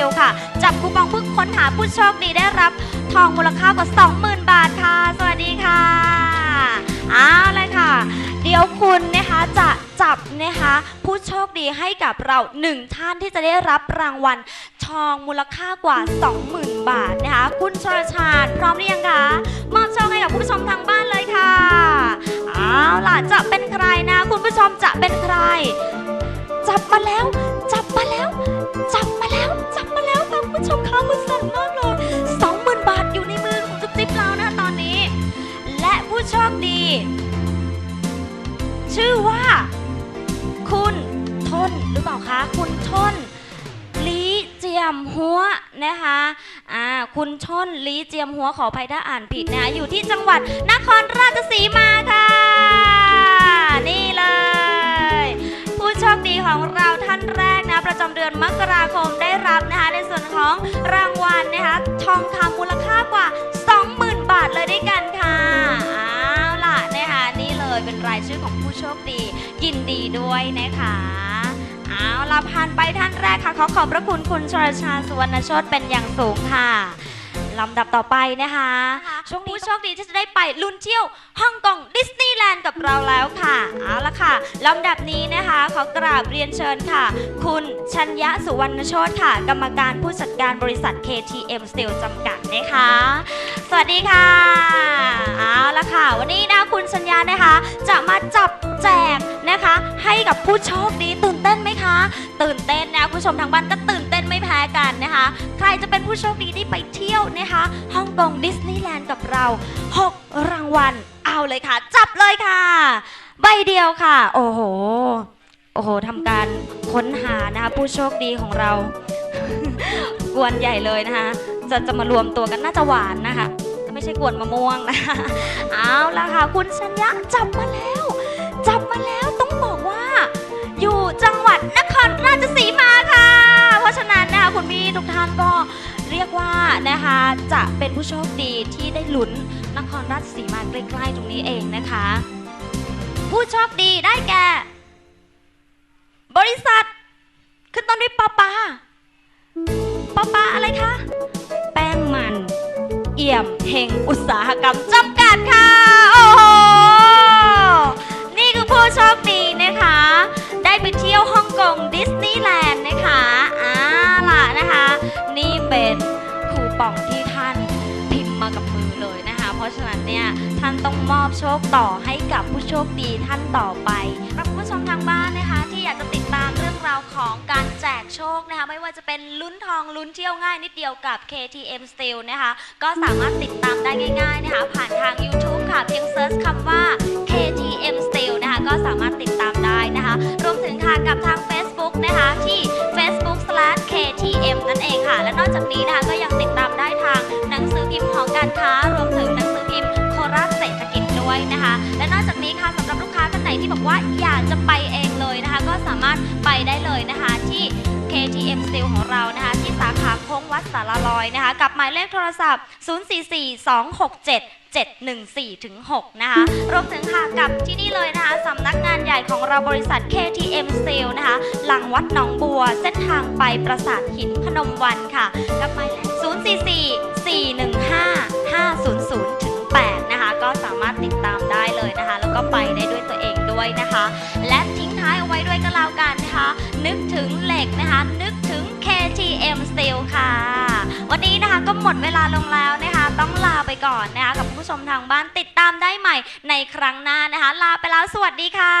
Steel ค่ะ จับคูปองเพื่อค้นหาผู้โชคดีได้รับ ทองมูลค่ากว่า 20,000 บาทค่ะ สวัสดีค่ะเอาเลยค่ะ เดี๋ยวคุณนะคะจะจับนะคะผู้โชคดีให้กับเราหนึ่งท่านที่จะได้รับรางวัลทองมูลค่ากว่า 20,000 บาทนะคะคุณชรชาญพร้อมหรือยังคะมอบโชคให้กับผู้ชมทางบ้านเลยค่ะเอาล่ะจะเป็นใครนะ คุณผู้ชมจะเป็นใคร จับมาแล้ว มาแล้ว จับมาแล้ว จับมาแล้วค่ะคุณผู้ชมคะมือสั่นมากเลย20,000บาทอยู่ในมือของจุ๊บจิ๊บแล้วนะตอนนี้ และผู้โชคดี ชื่อว่า คุณทนหรือเปล่าคะ คุณทนลีเจียมหัวนะคะอ่าคุณชนลีเจียมหัวขออภัยถ้าอ่านผิดนะอยู่ที่จังหวัดนครราชสีมาค่ะ นี่เลย ผู้โชคดีของเราท่าน ประจำเดือนมกราคมได้รับนะคะ ในส่วนของรางวัลนะคะ ทองคำมูลค่ากว่า 20,000 บาทเลยด้วยกันค่ะเอาล่ะนะคะนี่เลยเป็นรายชื่อของผู้โชคดี ยินดีด้วยนะคะเอาล่ะผ่านไปท่านแรกค่ะ ขอขอบพระคุณคุณชรชาสุวรรณโชตเป็นอย่างสูงค่ะลำดับต่อไปนะคะ ช่วงนี้ผู้โชคดีที่จะได้ไปลุนเที่ยวฮ่องกงดิสนีย์แลนด์กับเราแล้วค่ะ เอาละค่ะลำดับนี้นะคะ ขอกราบเรียนเชิญค่ะ คุณชัญญะสุวรรณโชตค่ะ กรรมการผู้จัดการบริษัท KTM Steel จำกัดนะคะ สวัสดีค่ะ เอาละค่ะ วันนี้นะคุณชัญญานะคะ จะมาจับแจกนะคะ ให้กับผู้โชคดีตื่นเต้นไหมคะ ตื่นเต้นนะคุณผู้ชมทางบ้านก็ตื่นเต้น กันนะคะ ใครจะเป็นผู้โชคดีที่ไปเที่ยวนะคะฮ่องกงดิสนีย์แลนด์กับเรา 6 รางวัล เอาเลยค่ะ จับเลยค่ะ ใบเดียวค่ะ โอ้โห โอ้โหทำการค้นหานะคะผู้โชคดีของเรา กวนใหญ่เลยนะคะ จะจะมารวมตัวกันน่าจะหวานนะคะ ไม่ใช่กวนมะม่วงนะคะ เอาละค่ะ คุณชัญญะจับมาแล้ว พี่ทุกท่านก็เรียกว่านะคะจะเป็นผู้โชคดีที่ได้ลุ้นนครราชสีมาใกล้ๆตรงนี้เองนะคะ ผู้โชคดีได้แก่ บริษัท ขึ้นต้นด้วยปอปาปอปาอะไรคะ แป้งมัน เอี่ยมเฮงอุตสาหกรรมจำกัดค่ะ โอ้โห นี่คือผู้โชคดีนะคะ ได้ไปเที่ยวฮ่องกงดิสนีย์แลนด์ ปองที่ท่านพิมพ์มากับมือเลยนะคะ เพราะฉะนั้นเนี่ยท่านต้องมอบโชคต่อให้กับผู้โชคดีท่านต่อไปสำหรับคุณผู้ชมทางบ้านนะคะ ที่อยากจะติดตามเรื่องราวของการแจกโชคนะคะ ไม่ว่าจะเป็นลุ้นทองลุ้นเที่ยวง่ายนิดเดียวกับ KTM Steel นะคะ ก็สามารถติดตามได้ง่าย ๆนะคะ ผ่านทาง YouTube ค่ะเพียงเซิร์ชคำว่า KTM Steel นะคะก็สามารถติดตามได้นะคะ รวมถึงค่ะกับทาง Facebook นะคะที่ facebook/ktm นั่นเองค่ะ และนอกจากนี้นะคะก็ยังติดตาม การค้ารวมถึงหนังสือพิมพ์โคราชเศรษฐกิจด้วยนะคะ และนอกจากนี้ค่ะสำหรับลูกค้าท่านไหนที่บอกว่าอยากจะไปเองเลยนะคะ ก็สามารถไปได้เลยนะคะที่ KTM Steel ของเรานะคะ ที่สาขาโค้งวัดสารลอยนะคะ กับหมายเลขโทรศัพท์ 044 267 714ถึง6นะคะ รวมถึงค่ะกับที่นี่เลยนะคะสำนักงานใหญ่ของเราบริษัท KTM Steel นะคะ หลังวัดหนองบัว เส้นทางไปปราสาทหินพนมวันค่ะ กับหมายเลข 500ถึง8นะคะ ก็สามารถติดตามได้เลยนะคะ แล้วก็ไปได้ด้วยตัวเองด้วยนะคะ และทิ้งท้ายเอาไว้ด้วยก็แล้วกันนะคะ นึกถึงเหล็กนะคะ นึกถึง KTM Steel ค่ะ วันนี้นะคะก็หมดเวลาลงแล้วนะคะ ต้องลาไปก่อนนะคะ กับผู้ชมทางบ้านติดตามได้ใหม่ในครั้งหน้านะคะ ลาไปแล้วสวัสดีค่ะ